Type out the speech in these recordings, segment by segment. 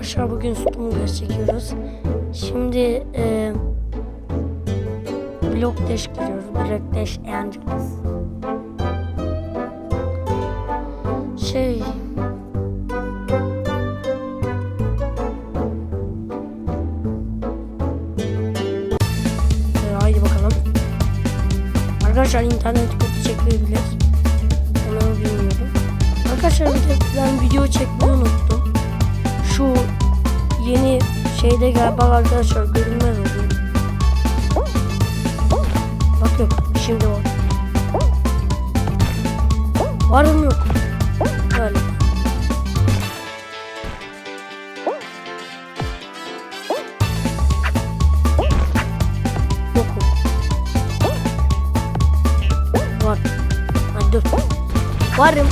Arkadaşlar bugün Stumgas çekiyoruz. Şimdi e, Block Dash giriyoruz. Block Dash Angels. Şey... E, haydi bakalım. Arkadaşlar internet kötü çekebilir. Onu bilmiyorum. Arkadaşlar ben video çekmeyi unuttum. Şu yeni şeyde galiba arkadaşlar görünmez oluyor. Bak yok şimdi var. Var mı yok? Böyle. Yok? Var. Dur. Varım.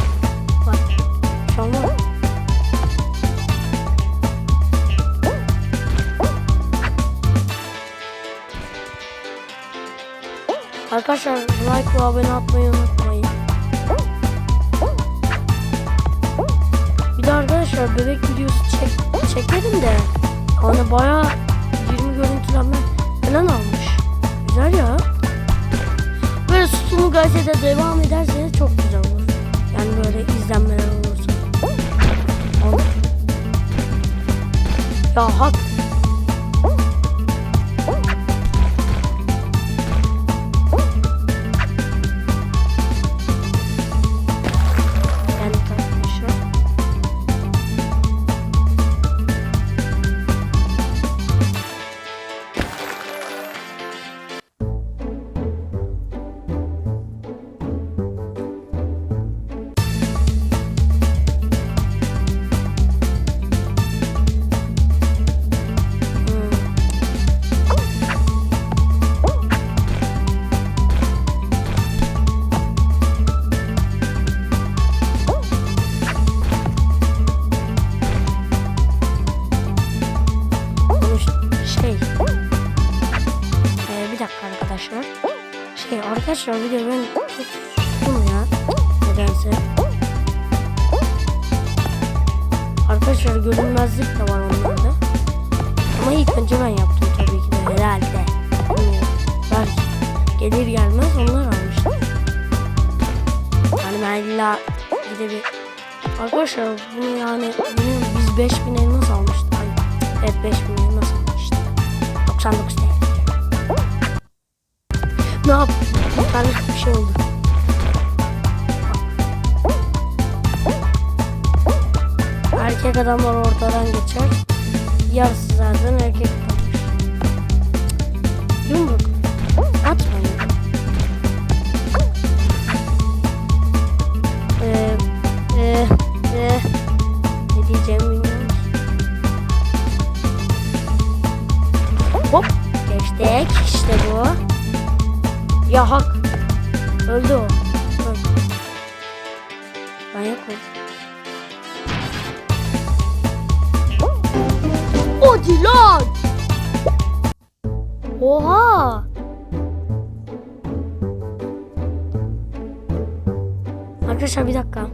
Arkadaşlar like ve abone atmayı unutmayın. Bir de arkadaşlar bebek videosu çek çekelim de hani bayağı 20 görüntülenme falan almış. Güzel ya. Böyle susumu gazetede devam ederseniz çok güzel olur. Yani böyle izlenmeler olursa. Ya hak. Arkadaşlar video ben sustum ya. Nedense. Arkadaşlar görünmezlik de var onlarda. Ama ilk önce ben yaptım tabii ki de herhalde. Belki gelir gelmez onlar almışlar. Yani ben illa gide bir... Arkadaşlar bunu yani bunu biz 5000 elmas almıştık. Evet 5000 elmas almıştık. 99 TL. Ne yap? Tane bir şey oldu. Erkek adamlar ortadan geçer. Yarısı zaten erkek. Yumruk. Atmayın. Ya hak. Öldü o. Öldü. Manyak oldu. Hadi lan. Oha. Arkadaşlar bir dakika.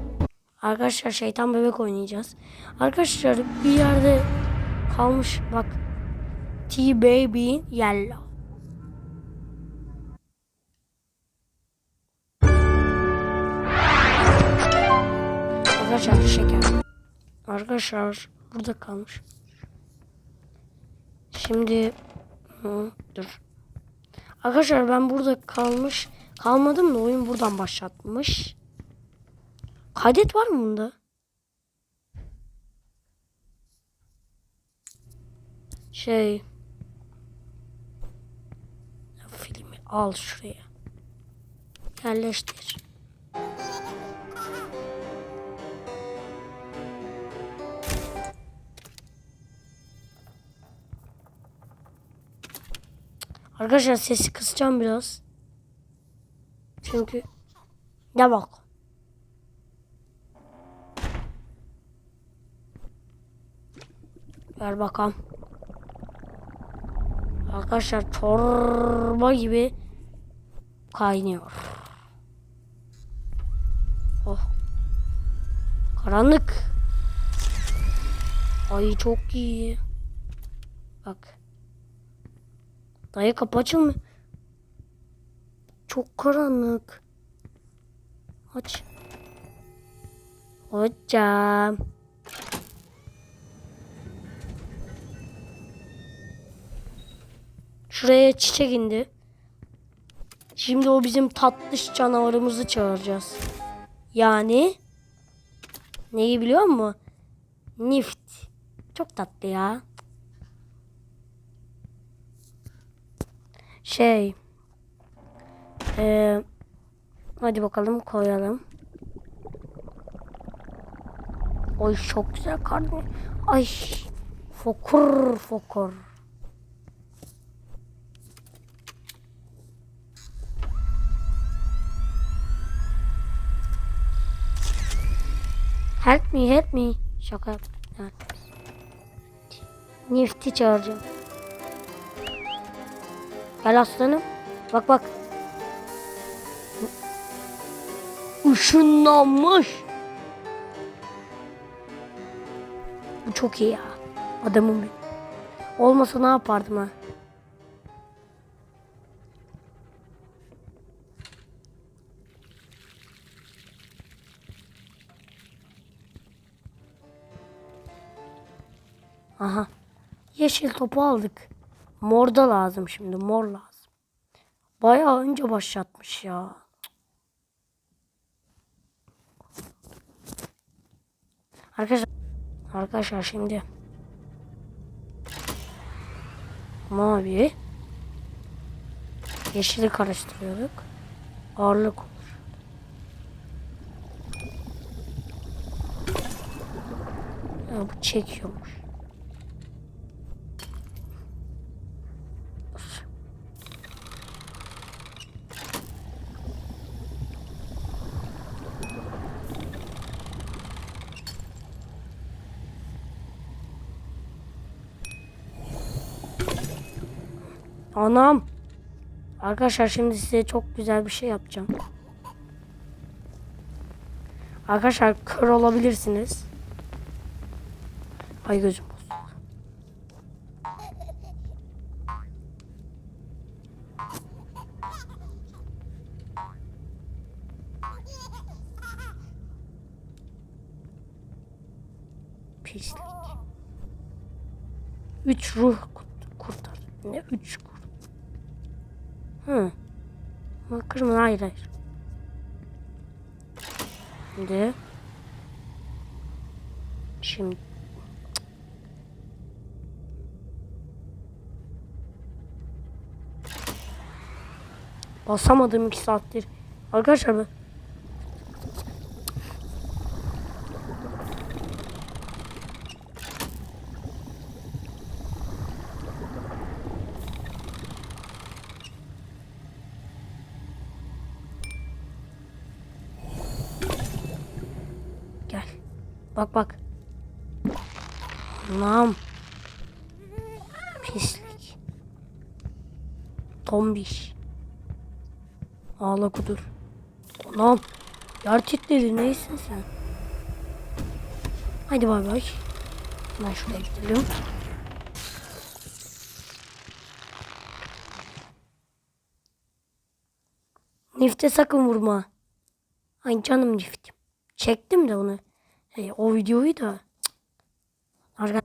Arkadaşlar şeytan bebek oynayacağız. Arkadaşlar bir yerde kalmış bak. T-Baby Yellow. Arkadaşlar şeker. Arkadaşlar burada kalmış. Şimdi hı, dur. Arkadaşlar ben burada kalmış kalmadım da oyun buradan başlatmış. Kaydet var mı bunda? Şey filmi al şuraya. Yerleştir. Arkadaşlar sesi kısacağım biraz. Çünkü ne bak. Ver bakalım. Arkadaşlar çorba gibi kaynıyor. Oh. Karanlık. Ay çok iyi. Bak. Dayı kapı açılmıyor. Çok karanlık. Aç. Hocam. Şuraya çiçek indi. Şimdi o bizim tatlış canavarımızı çağıracağız. Yani neyi biliyor musun? Nift. Çok tatlı ya. Şey. Eee hadi bakalım koyalım. Oy çok güzel karnı. Ay fokur fokur. Help me help me. Şaka. Evet. Nifty çağıracağım. Gel aslanım. Bak bak. Işınlanmış. Bu çok iyi ya. Adamın bir. Olmasa ne yapardım ha? Aha. Yeşil topu aldık. Mor da lazım şimdi. Mor lazım. Bayağı önce başlatmış ya. Arkadaşlar Arkadaşlar şimdi mavi yeşili karıştırıyorduk. Ağırlık olur. Ya bu çekiyormuş. Anam. Arkadaşlar şimdi size çok güzel bir şey yapacağım. Arkadaşlar kör olabilirsiniz. Ay gözüm bozuldu. Pislik. Üç ruh kurt- kurtar. Ne üç? Hı. Ama Kırmızı hayır hayır. Şimdi. Şimdi. Basamadım iki saattir. Arkadaşlar ben Gel. Bak bak. Anam. Pislik. Tombiş. Ağla kudur. Anam. Yer titredi neysin sen? Hadi bay bay. Ben şuraya gidelim. Nifte sakın vurma. Ay canım niftim. Çektim de onu. Hey, o videoyu da. Cık. Arka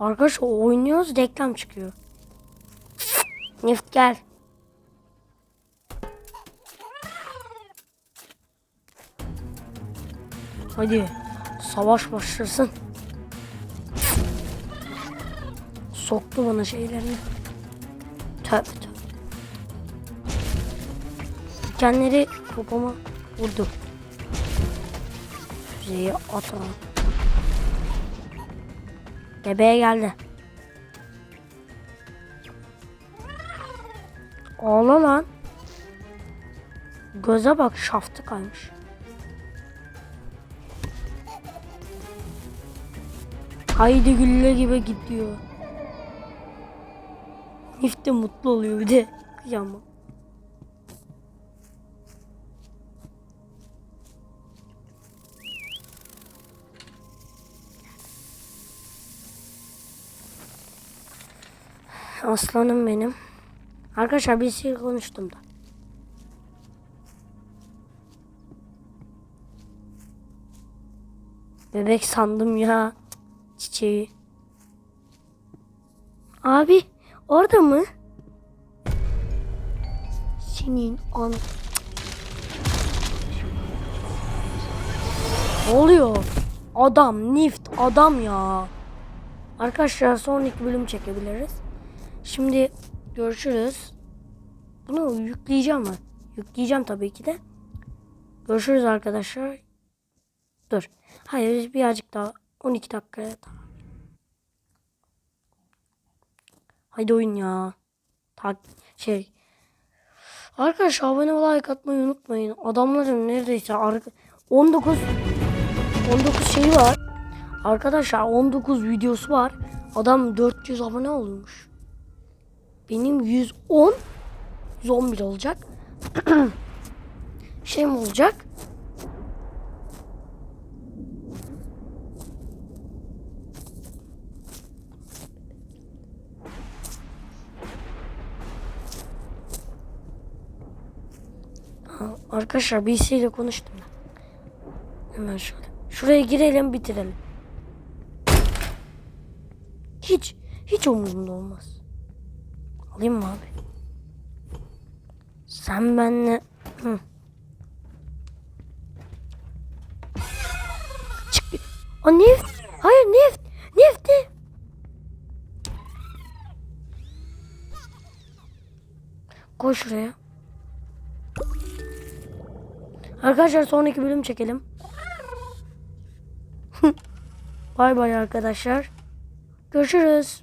Arkadaş oynuyoruz reklam çıkıyor. Nift gel. Hadi savaş başlasın. Soktu bana şeylerini. Tövbe tövbe. Dikenleri kafama vurdu. Füzeyi atalım. Bebeğe geldi. Ağla lan. Göze bak şaftı kaymış. Haydi gülle gibi gidiyor. Nif de mutlu oluyor bir de. Kıyamam. Aslanım benim. Arkadaşlar bir şey konuştum da. Bebek sandım ya. Çiçeği. Abi orada mı? Senin an... Oluyor? Adam, Nift, adam ya. Arkadaşlar sonraki bölüm çekebiliriz. Şimdi görüşürüz. Bunu yükleyeceğim mi? Yükleyeceğim tabii ki de. Görüşürüz arkadaşlar. Dur. Hayır birazcık daha 12 dakikaya tamam. Haydi oyun ya. Tak şey. Arkadaşlar abone ve like atmayı unutmayın. Adamların neredeyse arka 19 19 şeyi var. Arkadaşlar 19 videosu var. Adam 400 abone olmuş. Benim 110 111 olacak. şey mi olacak? Ha, Arkadaşlar birisiyle konuştum da. Hemen şöyle. Şuraya girelim bitirelim. Hiç, hiç umurumda olmaz. Alayım mı abi? Sen benle... Hı. Çık. Aa neft. Hayır neft. Nefti. Koy şuraya. Arkadaşlar sonraki bölüm çekelim. bay bay arkadaşlar. Görüşürüz.